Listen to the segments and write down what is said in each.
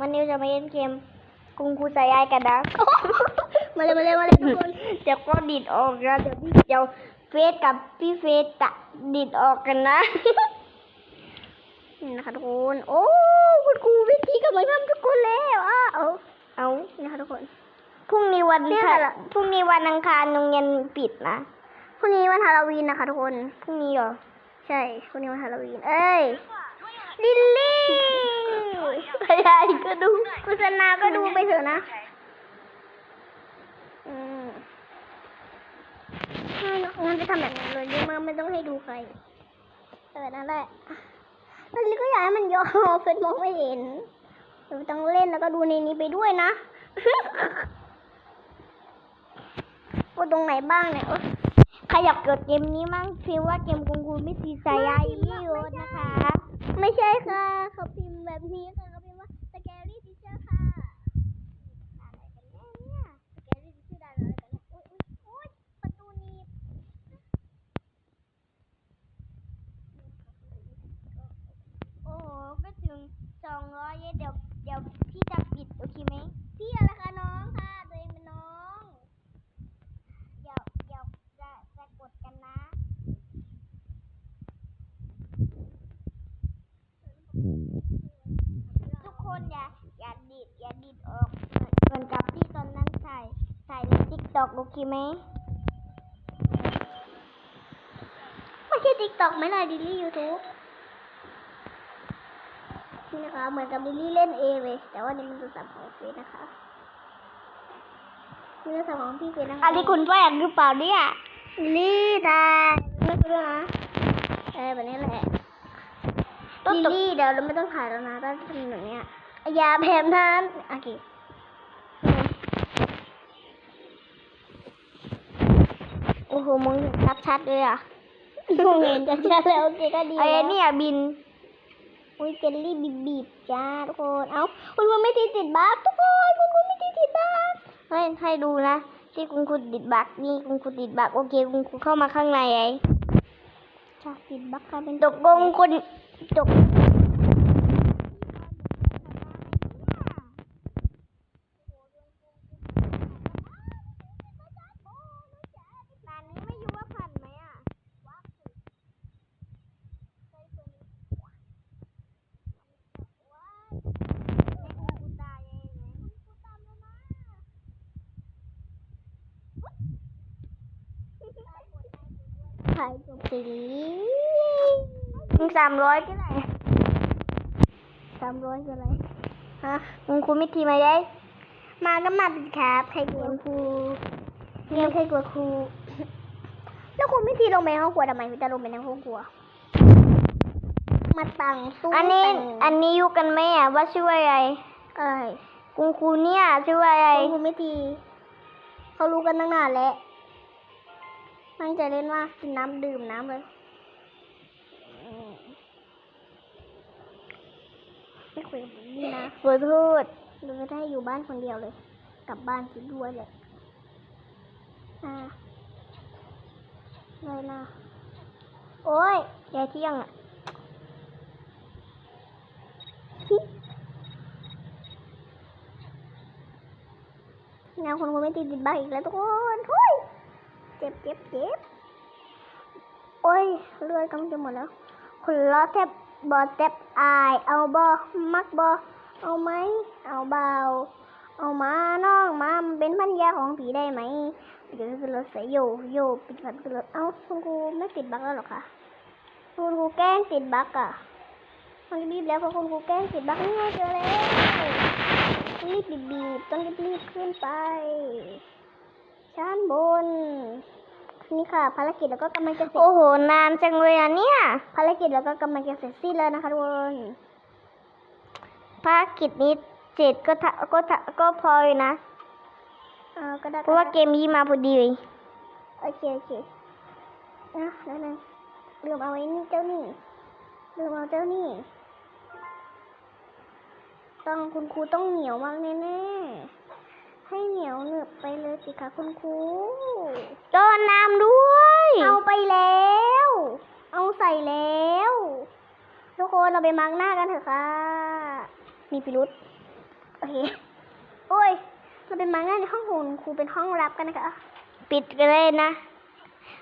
วันนี้จะมาเล่นเกมกุงคูใจยายกันนะ มาเลยมาเลยมาเลยทุกคนเดี๋ยวก็ดิดออกนะเดี๋ยวพี่เดี๋ยวเฟสกับพี่เฟสจะดิดออกกันนะนี่นะคะทุกคนโอ้คุณครูวิธีกำลังทำทุกคนแล้วอ้าเอาเอานี่นะคะทุกคนพรุ่งนี้วันเนี่ยค่ะละพรุ่งนี้วันอังคารโรงเรียนปิดนะพรุ่งนี้วันฮาโลวีนนะคะทุกคนพรุ่งนี้เหรอใช่พรุ่งนี้วันฮาโลวีนเอ้ยลิลลี่ยาย ก็ดูโฆษณาก็ดูไปเถอะนะอืมงั้นไปทำแบบนั้นเลยดีมากไม่ต้องให้ดูใครแบบนั้นแหละแล้วลิลก็อยากให้มันย่อเฟซมองไม่เห็นเราต้องเล่นแล้วก็ดูในนี้ไปด้วยนะว่าตรงไหนบ้างเนี่ยโอ๊ยใครอยากเกิดเกมนี้มั่งพิมพ์ว่าเกมกุงคูไม่ตีใจยายยี่โอนะคะ ไม่ใช่ค่ะ เขาพิมพ์แบบนี้ค่ะเขาพิมพ์ว่า scary teacher ค่ะอะไรกันแน่เนี่ย scary teacher ได้อะไรกันเนี่ยโอ๊ยโอ๊ยโอ๊ยประตูหนีบ โอ้โหก็ถึงสองร้อยเดี๋ยวเดี๋ยวพี่จะปิดโอเคไหม พี่อะไรคะน้องค่ะ ตัวเองเป็นน้อง เดี๋ยวเดี๋ยวจะจะกดกันนะ ทุกคนอย่าอย่าดิดอย่าดิดออกเหมือนกับที่ตอนนั้นใส่ใส่ในติ๊กต็ อกโอเคไหมไม่ใช่ติ๊กต็อกไม่เลยดิลลี่ยูทูบนี่นะคะ เหมือนกับดิลลี่เล่นเองเลย แต่ว่านี่มันโทรศัพท์ของเฟซนะคะนี่โทรศัพท์ของพี่เฟซนะคะอันนี้คุณแฝงหรือเปล่าเนี่ยดิลลี่ตายไม่รู้นะเออแบบนี้แหละต้องลิลตกลี่เดี๋ยวเราไม่ต้องถ่ายแล้วนะต้องทำแบบเนี้ยอย่าแผ่ทานโอเค โอ้โหมองเห็นชัดๆเลยอะมองเห็นจะชัดแล้วโอเคก็ดีไอ้แล้วเนี่ยบินอุ้ยเจลลี่บีบบีบๆจ้าทุกคนเอ้าคุณคุณไม่ติดติดบั๊กทุกคนคุณคุณไม่ติดติดบั๊กให้ให้ดูนะที่คุณครูติดบักนี่คุณครูติดบักโอเคคุณครูเข้ามาข้างในไอ้ชอบติดบั๊กค่ะเป็นตกลงคุณตกร้านนี้ไม่รู้ว่าผ่านไหมอะ ถ่ายจบสีถึงสามร้อยก็ได้สามร้อยคืออะไรฮะคุณครูไม่ทีมาได้ มาก็มาสิครับใครกลัวครูเรียนใครกลัวครู แล้วคุณไม่ทีลงไปในห้องครัวทำไมไม่จะลงไปในห้องครัว มาตังตู้อันนี้แต่งอันนี้อยู่กันไหมอะว่าชื่ออะไรอะไรคุณครูเนี่ยชื่ออะไรครูไม่ทีเขารู้กันตั้งนานแล้ว ตั้งใจเล่นมากกินน้ำดื่มน้ำเลยอืมไม่คุยกับนี่นะขอโทษหรือได้อยู่บ้านคนเดียวเลย กลับบ้านคิดด้วยเลยอ่าเลยนะโอ้ยยายเที่ยงอะงานคนคงไม่ติดติดบ้าอีกแล้วทุกคนทุย เจ็บเจ็บเจ็บโอ้ยเลือดกำลังจะหมดแล้วคนล้อแทบบอแทบอาย เอาบอมักบอเอาไหมเอาเบา เอามาน้องมามันเป็นพันยาของผีได้ไหมเดี๋ยวคือรถใส่โยโยปิดฝันคือรถเอ้าคุณครูไม่ติดบั๊กแล้วหรอคะคุณครูแกล้งติดบั๊กอะมันรีบแล้วเพราะคุณครูแกล้งติดบั๊กนี่ไงเจอแล้วรีบบีบบีบต้องรีบรีบขึ้นไป ชั้นบน นี่ค่ะ ภารกิจแล้วก็กำลังจะเสร็จ โอ้โห นานจังเลยอะเนี่ย ภารกิจแล้วก็กำลังจะเสร็จสิ้นแล้วนะคะทุกคน ภารกิจนี้เสร็จก็ทะก็ทะก็พอเลยนะเออก็ได้เพราะว่าเกมนี้มาพอดีเลยโอเคโอเคนะนั่นนั่นลืมเอาไว้นี่เจ้านี่ลืมเอาเจ้านี่ต้องคุณครูต้องเหนียวมากแน่ๆ ให้เหนียวเหนึบไปเลยสิคะคุณครูโดนน้ำด้วย เอาไปแล้ว เอาใส่แล้ว ทุกคนเราไปมารหน้ากันเถอะค่ะ มีพิรุษโอเค โอ้ย เราไปมารหน้าในห้องหุ่นครูเป็นห้องรับกันนะคะ ปิดกันเลยนะ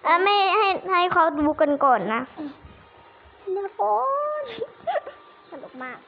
อะไม่ให้ให้เขาดูกันก่อนนะเดี๋ยวโฟนสนุกมาก